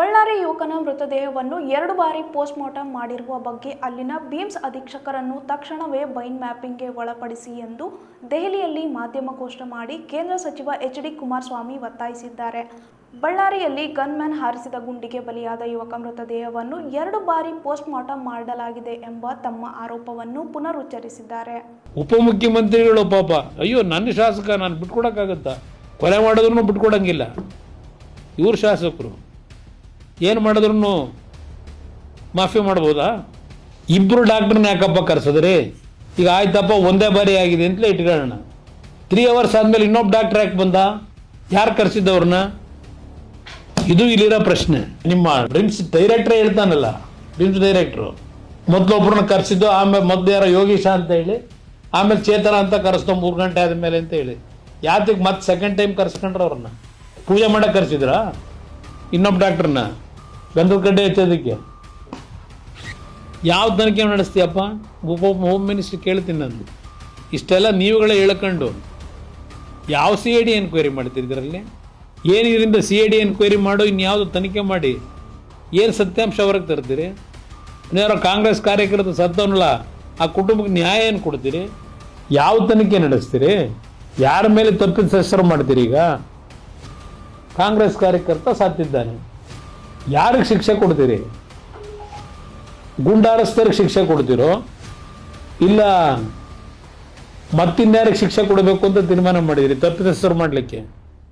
ಬಳ್ಳಾರಿ ಯುವಕನ ಮೃತದೇಹವನ್ನು ಎರಡು ಬಾರಿ ಪೋಸ್ಟ್ ಮಾರ್ಟಂ ಮಾಡಿರುವ ಬಗ್ಗೆ ಅಲ್ಲಿನ ಬೀಮ್ಸ್ ಅಧೀಕ್ಷಕರನ್ನು ತಕ್ಷಣವೇ ಬೈನ್ ಮ್ಯಾಪಿಂಗ್ಗೆ ಒಳಪಡಿಸಿ ಎಂದು ದೆಹಲಿಯಲ್ಲಿ ಮಾಧ್ಯಮಗೋಷ್ಠಿ ಮಾಡಿ ಕೇಂದ್ರ ಸಚಿವ ಎಚ್ ಡಿ ಕುಮಾರಸ್ವಾಮಿ ಒತ್ತಾಯಿಸಿದ್ದಾರೆ. ಬಳ್ಳಾರಿಯಲ್ಲಿ ಗನ್ಮ್ಯಾನ್ ಹಾರಿಸಿದ ಗುಂಡಿಗೆ ಬಲಿಯಾದ ಯುವಕ ಮೃತದೇಹವನ್ನು ಎರಡು ಬಾರಿ ಪೋಸ್ಟ್ ಮಾರ್ಟಂ ಮಾಡಲಾಗಿದೆ ಎಂಬ ತಮ್ಮ ಆರೋಪವನ್ನು ಪುನರುಚ್ಚರಿಸಿದ್ದಾರೆ. ಉಪಮುಖ್ಯಮಂತ್ರಿಗಳು ಪಾಪ. ಅಯ್ಯೋ, ನನ್ನ ಶಾಸಕ ನಾನು ಬಿಟ್ಕೊಡಕ್ಕಾಗತ್ತಾ? ಕೊಲೆ ಮಾಡಿದ್ರು ಬಿಟ್ಕೊಡಂಗಿಲ್ಲ. ಇವ್ರ ಶಾಸಕರು. ಏನು ಮಾಡಿದ್ರು ಮಾಫಿ ಮಾಡ್ಬೋದಾ? ಇಬ್ಬರು ಡಾಕ್ಟ್ರನ್ನ ಯಾಕಪ್ಪ ಕರೆಸಿದ್ರಿ? ಈಗ ಆಯ್ತಪ್ಪ, ಒಂದೇ ಬಾರಿ ಆಗಿದೆ ಅಂತಲೇ ಇಟ್ಕೊಳ್ಳೋಣ. ತ್ರೀ ಅವರ್ಸ್ ಆದಮೇಲೆ ಇನ್ನೊಬ್ಬ ಡಾಕ್ಟ್ರ್ ಯಾಕೆ ಬಂದ? ಯಾರು ಕರೆಸಿದ್ದವ್ರನ್ನ? ಇದು ಇಲ್ಲಿರೋ ಪ್ರಶ್ನೆ. ನಿಮ್ಮ ಡ್ರಿಮ್ಸ್ ಡೈರೆಕ್ಟ್ರೇ ಹೇಳ್ತಾನಲ್ಲ, ಡ್ರಿಮ್ಸ್ ಡೈರೆಕ್ಟ್ರು. ಮೊದಲೊಬ್ಬರನ್ನ ಕರೆಸಿದ್ದು, ಆಮೇಲೆ ಮೊದಲು ಯಾರೋ ಯೋಗೀಶ ಅಂತ ಹೇಳಿ, ಆಮೇಲೆ ಚೇತನ ಅಂತ ಕರೆಸ್ದು ಮೂರು ಗಂಟೆ ಆದಮೇಲೆ ಅಂತ ಹೇಳಿ. ಯಾತಕ್ಕೆ ಮತ್ತೆ ಸೆಕೆಂಡ್ ಟೈಮ್ ಕರೆಸ್ಕೊಂಡ್ರು ಅವ್ರನ್ನ? ಪೂಜೆ ಮಾಡಕ್ಕೆ ಕರೆಸಿದ್ರಾ? ಇನ್ನೊಬ್ಬ ಡಾಕ್ಟ್ರನ್ನ? ಗಂಧದ ಕಡ್ಡೆ ಹೆಚ್ಚೋದಕ್ಕೆ ಯಾವ ತನಿಖೆ ನಡೆಸ್ತೀಯಪ್ಪ? ಉಪ ಹೋಮ್ ಮಿನಿಸ್ಟ್ರ್ ಕೇಳ್ತೀನಿ ನಂದು ಇಷ್ಟೆಲ್ಲ ನೀವುಗಳೇ ಹೇಳ್ಕೊಂಡು ಯಾವ ಸಿ ಎ ಡಿ ಎನ್ಕ್ವೈರಿ ಮಾಡ್ತೀರಿ ಇದರಲ್ಲಿ? ಏನು ಇದರಿಂದ ಸಿ ಎ ಡಿ ಎನ್ಕ್ವೈರಿ ಮಾಡು, ಇನ್ಯಾವುದು ತನಿಖೆ ಮಾಡಿ? ಏನು ಸತ್ಯಾಂಶ ಹೊರಗೆ ತರ್ತೀರಿ? ಯಾರೋ ಕಾಂಗ್ರೆಸ್ ಕಾರ್ಯಕರ್ತ ಸತ್ತವನಲ್ಲ, ಆ ಕುಟುಂಬಕ್ಕೆ ನ್ಯಾಯ ಏನು ಕೊಡ್ತೀರಿ? ಯಾವ ತನಿಖೆ ನಡೆಸ್ತೀರಿ? ಯಾರ ಮೇಲೆ ತಪ್ಪಿದ ಸಸ್ಯರು ಮಾಡ್ತೀರಿ ಈಗ? ಕಾಂಗ್ರೆಸ್ ಕಾರ್ಯಕರ್ತ ಸತ್ತಿದ್ದಾನೆ. ಯಾರಿಗೆ ಶಿಕ್ಷೆ ಕೊಡ್ತೀರಿ? ಗುಂಡಾರಸ್ಥರಿಗೆ ಶಿಕ್ಷೆ ಕೊಡ್ತೀರೋ? ಇಲ್ಲ ಮತ್ತಿನ್ಯಾರಿಗೆ ಶಿಕ್ಷೆ ಕೊಡಬೇಕು ಅಂತ ತೀರ್ಮಾನ ಮಾಡಿದಿರಿ? ತಪ್ಪಿತಸ್ಥರು ಮಾಡಲಿಕ್ಕೆ?